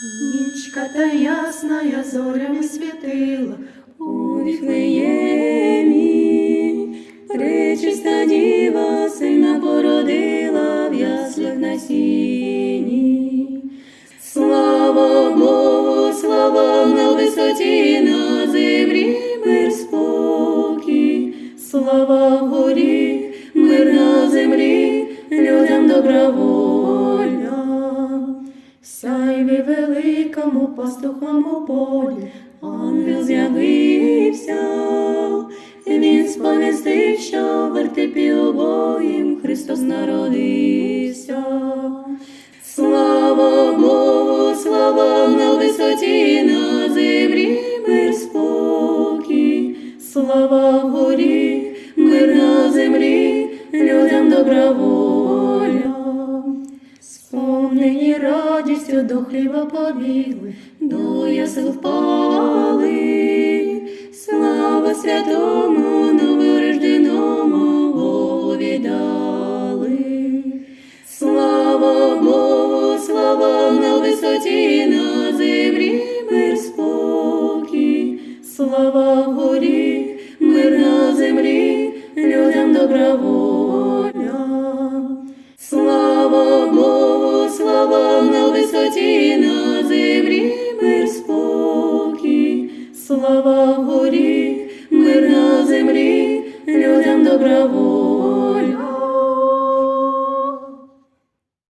Нічка та ясна, я зорями світила, У Віфлеємі Пречиста діва сильна породила в яслах на сіні. Слава Богу, слава на висоті, на землі мир спокій, слава вгорі, мир на землі, людям добра сяйві великому пастухому полі, Ангел з'явився, він сповістив, що вертепі обоїм Христос народився. Слава Богу, слава на висоті, на землі мир спокій, слава вгорі, мир на землі, людям добра. Сповнені радістю до хліба побігли, до ясел впали, слава святому новорожденому Богу віддали. Слава Богу, слава на висоті, на землі мир спокій, слава вгорі, мир на землі, людям добра слава на висоті, на землі мир спокій, слава горі, мир на землі.